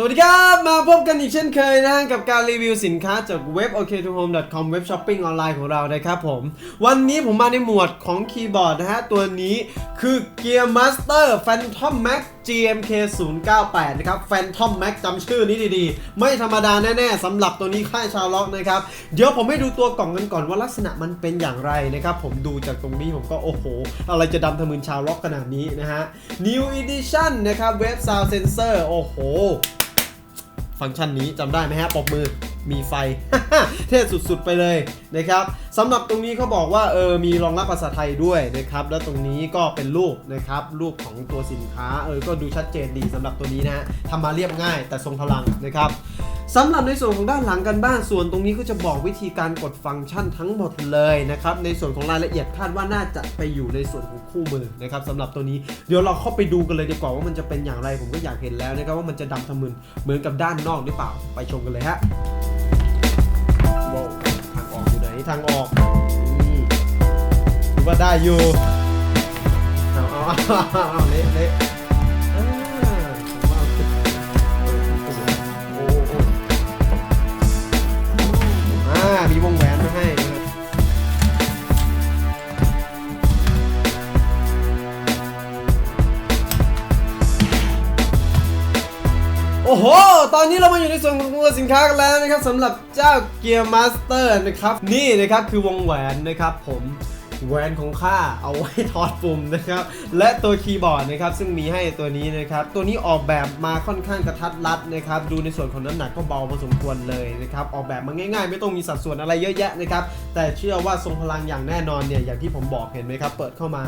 สวัสดีครับ มาพบกันอีกเช่นเคยนะกับการรีวิวสินค้าจากเว็บ ok2home.com เว็บช้อปปิ้งออนไลน์ของเรานะครับผม วันนี้ผมมาในหมวดของคีย์บอร์ดนะฮะ ตัวนี้คือ Gear Master Phantom Max GMK 098นะครับ Phantom Max จำชื่อนี้ดีๆ ไม่ธรรมดาแน่ๆสำหรับตัวนี้ค่ายชาวล็อกนะครับ เดี๋ยวผมให้ดูตัวกล่องกันก่อนว่าลักษณะมันเป็นอย่างไรนะครับ ผมดูจากตรงนี้ผมก็โอ้โห อะไรจะดำทะมึนชาวล็อกขนาดนี้นะฮะ New Edition นะครับ Web Sound Sensor โอ้โห ฟังก์ชันนี้จำได้ไหมฮะปอบมือมีไฟ เท่สุดๆไปเลยนะครับสำหรับตรงนี้เขาบอกว่าเออมีรองรับภาษาไทยด้วยนะครับ แล้วตรงนี้ก็เป็นรูปนะครับรูปของตัวสินค้าเออก็ดูชัดเจนดีสำหรับตัวนี้นะฮะทำมาเรียบง่ายแต่ทรงพลังนะครับ สำหรับในส่วนของด้านหลังกันบ้างส่วนตรงนี้ก็จะบอกวิธีการกดฟังก์ชันทั้งหมดเลยนะครับในส่วนของรายละเอียดคาดว่าน่าจะไปอยู่ในส่วนของคู่มือนะครับสำหรับตัวนี้เดี๋ยวเราเข้าไปดูกันเลยดีกว่าว่ามันจะเป็นอย่างไรผมก็อยากเห็นแล้วนะครับว่ามันจะดำทะมึนเหมือนกับด้านนอกหรือเปล่าไปชมกันเลยฮะว้าวทางออกอยู่ไหนทางออกนี่ถือว่าได้อยู่เอาเอาเอาเละเละ โอ้โห ตอนนี้เรามาอยู่ในส่วนของตัวสินค้ากันแล้วนะครับสำหรับเจ้าเกียร์มาสเตอร์นะครับ นี่นะครับคือวงแหวนนะครับผม แหวนของข้าเอาไว้ถอดปุ่มนะครับ และตัวคีย์บอร์ดนะครับซึ่งมีให้ตัวนี้นะครับ ตัวนี้ออกแบบมาค่อนข้างกระทัดรัดนะครับ ดูในส่วนของน้ำหนักก็เบาพอสมควรเลยนะครับ ออกแบบมาง่ายๆ ไม่ต้องมีสัดส่วนอะไรเยอะแยะนะครับ แต่เชื่อว่าทรงพลังอย่างแน่นอนเนี่ยอย่างที่ผมบอกเห็นไหมครับ เปิดเข้ามา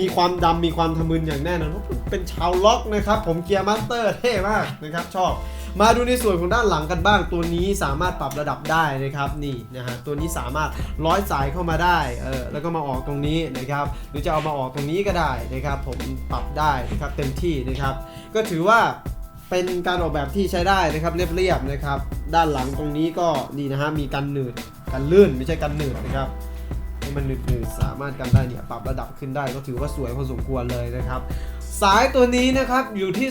มีความดำมีความทะมึนอย่างแน่นอนเพราะเป็นชาวล็อกนะครับ ผมเกียร์มาสเตอร์เท่มากนะครับชอบ มาดูในส่วนของด้านหลังกันบ้าง ตัวนี้สามารถปรับระดับได้นะครับนี่นะฮะตัวนี้สามารถร้อยสายเข้ามาได้เออแล้วก็มาออกตรงนี้นะครับ หรือจะเอามาออกตรงนี้ก็ได้นะครับ ผมปรับได้นะครับเต็มที่นะครับ ก็ถือว่าเป็นการออกแบบที่ใช้ได้นะครับเรียบๆนะครับ ด้านหลังตรงนี้ก็ดีนะฮะมีกันหนืดกันลื่นไม่ใช่กันหนืดนะครับ ให้มันหนืดๆสามารถกันได้เนี่ยปรับระดับขึ้นได้ก็ถือว่าสวยพอสมควรเลยนะครับ สายตัวนี้นะครับอยู่ที่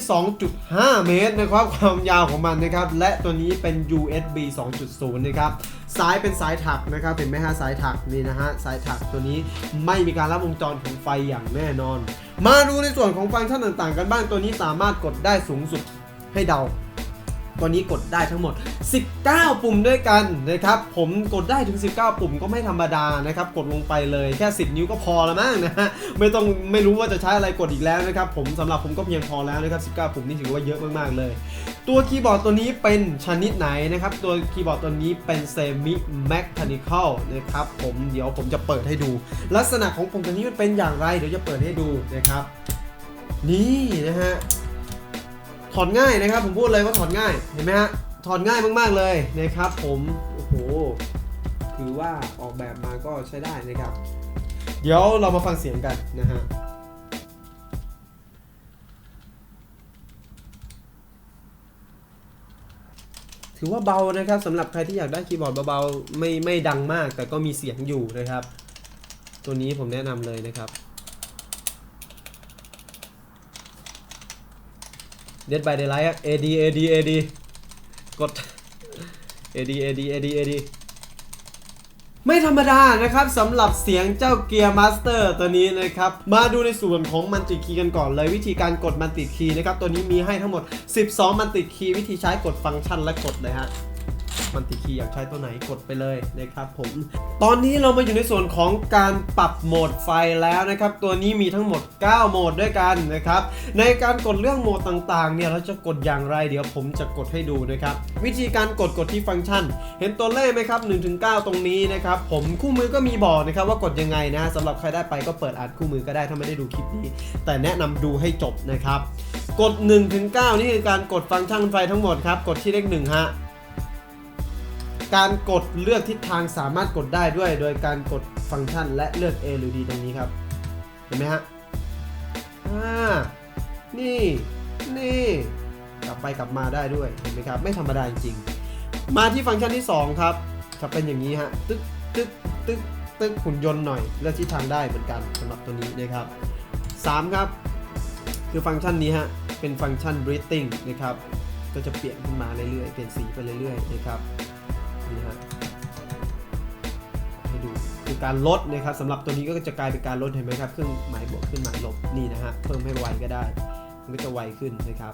2.5 เมตรนะครับความยาวของมันนะครับและตัวนี้เป็น USB 2.0 นะครับสายเป็นสายถักนะครับเห็นไหมฮะสายถักนี่นะฮะสายถักตัวนี้ไม่มีการรับวงจรของไฟอย่างแน่นอน มาดูในส่วนของฟังก์ชันต่างๆ กันบ้างตัวนี้สามารถกดได้สูงสุดให้เดา วนี้กดได้ทั้งหมด 19 ปุ่มด้วยกันนะครับ ผมกดได้ถึง 19 ปุ่มก็ไม่ธรรมดานะครับ กดลงไปเลยแค่ 10 นิ้วก็พอแล้วมั้งนะฮะ ไม่ต้องไม่รู้ว่าจะใช้อะไรกดอีกแล้วนะครับ ผมสำหรับผมก็เพียงพอแล้วนะครับ 19 ปุ่มนี่ถือว่าเยอะมากๆเลย ตัวคีย์บอร์ดตัวนี้เป็นชนิดไหนนะครับ ตัวคีย์บอร์ดตัวนี้เป็น semi mechanical นะครับ ผมเดี๋ยวผมจะเปิดให้ดู ลักษณะของปุ่มตัวนี้มันเป็นอย่างไร เดี๋ยวจะเปิดให้ดูนะครับ นี่นะฮะ อดง่ายนะครับ ผมพูดเลยว่าถอดง่ายเห็นไหมฮะถอดง่ายมากๆเลยนะครับผมโอ้โหถือว่าออกแบบมาก็ใช้ได้นะครับ เดี๋ยวเรามาฟังเสียงกันนะฮะถือว่าเบานะครับสำหรับใครที่อยากได้คีย์บอร์ดเบาๆไม่ไม่ดังมาก แต่ก็มีเสียงอยู่นะครับ ตัวนี้ผมแนะนำเลยนะครับ Dead by Daylight อะ AD AD AD กด AD AD AD AD ไม่ธรรมดานะครับสำหรับเสียงเจ้าเกียร์มาสเตอร์ตัวนี้นะครับ มาดูในส่วนของมันติคีย์กันก่อนเลยวิธีการกดมันติคีย์นะครับ ตัวนี้มีให้ทั้งหมด 12 มันติคีย์วิธีใช้กดฟังก์ชันและกดเลยฮะ มันติคีอยากใช้ตัวไหนกดไปเลยนะครับผม ตอนนี้เรามาอยู่ในส่วนของการปรับโหมดไฟแล้วนะครับ ตัวนี้มีทั้งหมด 9 โหมดด้วยกันนะครับ ในการกดเรื่องโหมดต่างๆ เนี่ยเราจะกดอย่างไร เดี๋ยวผมจะกดให้ดูนะครับ วิธีการกดกดที่ฟังก์ชัน เห็นตัวเลขไหมครับ1ถึง9ตรงนี้นะครับ ผมคู่มือก็มีบอกนะครับว่ากดยังไงนะสำหรับใครได้ไปก็เปิดอ่านคู่มือก็ได้ถ้าไม่ได้ดูคลิปนี้ แต่แนะนำดูให้จบนะครับ กด1ถึง9นี่คือการกดฟังก์ชันไฟทั้งหมดครับ กดที่เลข1ฮะ การกดเลือกทิศทางสามารถกดได้ด้วย โดยการกดฟังก์ชันและเลือก A หรือ D ตรงนี้ครับ เห็นไหมฮะอ่านี่นี่กลับไปกลับมาได้ด้วยเห็นไหมครับ ไม่ธรรมดาจริงๆ มาที่ฟังก์ชันที่ 2 ครับจะเป็นอย่างนี้ฮะตึ๊กตึ๊กตึ๊กตึ๊กหุ่นยนต์หน่อยเลือกทิศทางได้เหมือนกันสำหรับตัวนี้นะครับ 3 ครับ คือฟังก์ชันนี้ฮะเป็นฟังก์ชัน breathing นะครับก็จะเปลี่ยนขึ้นมาเรื่อยๆเปลี่ยนสีไปเรื่อยๆนะครับ นี่ฮะให้ดูคือการลดนะครับสำหรับตัวนี้ก็จะกลายเป็นการลดเห็นไหมครับเครื่องหมายบวกขึ้นหมายลบนี่นะฮะเพิ่มให้ไวก็ได้ มันก็จะไวขึ้นนะครับ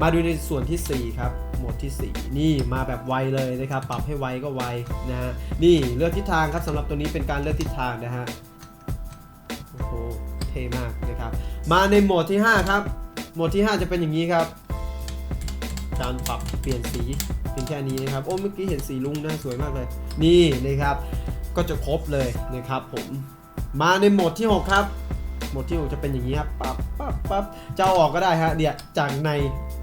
มาดูในส่วนทีสี่ 4 ครับโหมดที่ 4 นี่มาแบบไวเลยนะครับ ปรับให้ไวก็ไวนะฮะนี่เลือกทิศทางครับสำหรับตัวนี้เป็นการเลือกทิศทางนะฮะโอ้โหเท่มากนะครับ มาในโหมดที่ 5 ครับโหมดที่ 5 จะเป็นอย่างนี้ครับการปรับเปลี่ยนสี พียงแค่นี้นะครับ โอ้เมื่อกี้เห็นสีลุงนะสวยมากเลย นี่นะครับ ก็จะครบเลยนะครับผมมาในโหมดที่ 6 ครับ โหมดที่ 6 จะเป็นอย่างนี้ครับปั๊บปั๊บปั๊บจะเอาออกก็ได้ฮะเนี่ยวจากใน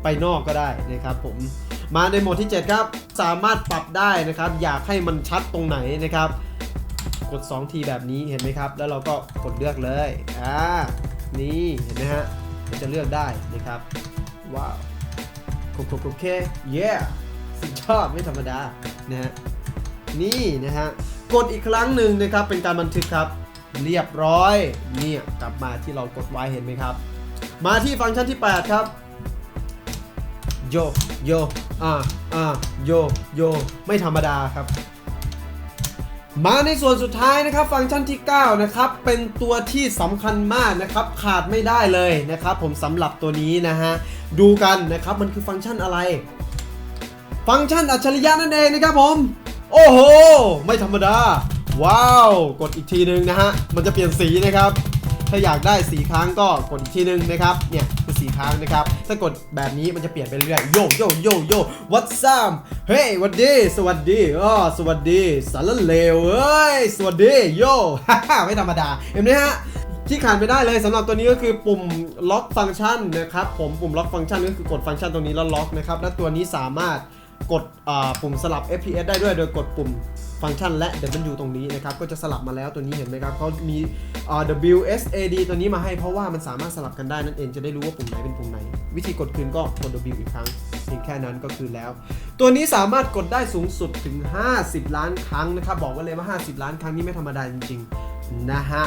ไปนอกก็ได้นะครับผมมาในโหมดที่ 7 ครับ สามารถปรับได้นะครับ อยากให้มันชัดตรงไหนนะครับ กด 2 ทีแบบนี้เห็นไหมครับ แล้วเราก็กดเลือกเลยอ่านี่เห็นไหมฮะจะเลือกได้นะครับว้าวโอเคโอเคเย้ สุดยอดไม่ธรรมดานะฮะนี่นะฮะกดอีกครั้งหนึ่งนะครับเป็นการบันทึกครับ เรียบร้อยเนี่ยกลับมาที่เรากดไว้เห็นไหมครับ มาที่ฟังก์ชันที่ 8 ครับโยโยอ่าอ่าโยโยไม่ธรรมดาครับมาในส่วนสุดท้ายนะครับฟังก์ชันที่ 9 นะครับ เป็นตัวที่สำคัญมากนะครับ ขาดไม่ได้เลยนะครับ ผมสำหรับตัวนี้นะฮะ ดูกันนะครับ มันคือฟังก์ชันอะไร ฟังก์ชันอัจฉริยะนั่นเองนะครับผม โอ้โห ไม่ธรรมดา ว้าว กดอีกทีหนึ่งนะฮะ มันจะเปลี่ยนสีนะครับ ถ้าอยากได้สีค้างก็กดอีกทีหนึ่งนะครับ เนี่ยคือสีค้างนะครับ ถ้ากดแบบนี้มันจะเปลี่ยนไปเรื่อยๆโยโยโยโย what's up เฮ้ยสวัสดี สวัสดีอ๋อสวัสดี สารเลวเอ้ย สวัสดี โยฮ่าฮ่าไม่ธรรมดา เห็นไหมฮะที่ขาดไม่ได้เลยสำหรับตัวนี้ก็คือปุ่มล็อกฟังก์ชันนะครับผมปุ่มล็อกฟังก์ชันก็คือกดฟังก์ชันตรงนี้แล้วล็อกนะครับและตัวนี้สามารถ กดปุ่มสลับ FPS ได้ด้วยโดยกดปุ่มฟังก์ชันและ W ตรงนี้นะครับ ก็จะสลับมาแล้วตัวนี้เห็นไหมครับเขามี WSAD ตัวนี้มาให้เพราะว่ามันสามารถสลับกันได้นั่นเองจะได้รู้ว่าปุ่มไหนเป็นปุ่มไหน วิธีกดคืนก็กด W อีกครั้งเพียงแค่นั้นก็คืนแล้ว ตัวนี้สามารถกดได้สูงสุดถึง 50 ล้านครั้งนะครับ บอกไว้เลยว่า 50 ล้านครั้งนี้ไม่ธรรมดาจริงๆนะฮะ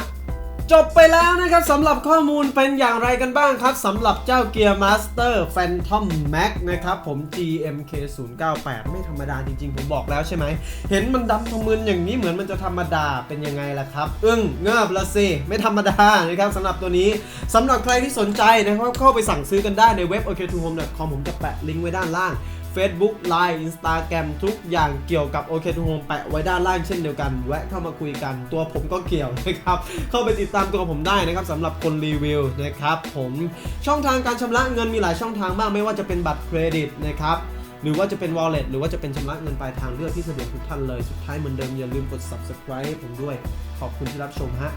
จบไปแล้วนะครับสำหรับข้อมูลเป็นอย่างไรกันบ้างครับสำหรับเจ้า Gear Master Phantom Max นะครับผม GMK 098ไม่ธรรมดาจริงๆ ผมบอกแล้วใช่ไหม เห็นมันดำทะมึนอย่างนี้เหมือนมันจะธรรมดาเป็นยังไงล่ะครับ อึ้งเงือบละสิไม่ธรรมดานะครับสำหรับตัวนี้สำหรับใครที่สนใจนะครับเข้าไปสั่งซื้อกันได้ในเว็บ ok2home.com ผมจะแปะลิงก์ไว้ด้านล่าง Facebook Line Instagram ทุกอย่างเกี่ยวกับ OK to Home แปะไว้ด้านล่างเช่นเดียวกัน แวะเข้ามาคุยกัน ตัวผมก็เกี่ยวนะครับ เข้าไปติดตามตัวผมได้นะครับสำหรับคนรีวิวนะครับผมช่องทางการชำระเงินมีหลายช่องทางมากไม่ว่าจะเป็นบัตรเครดิตนะครับหรือว่าจะเป็น wallet หรือว่าจะเป็นชำระเงินปลายทางเลือกที่สะดวกทุกท่านเลย สุดท้ายเหมือนเดิมอย่าลืมกด subscribe ผมด้วย ขอบคุณที่รับชมฮะ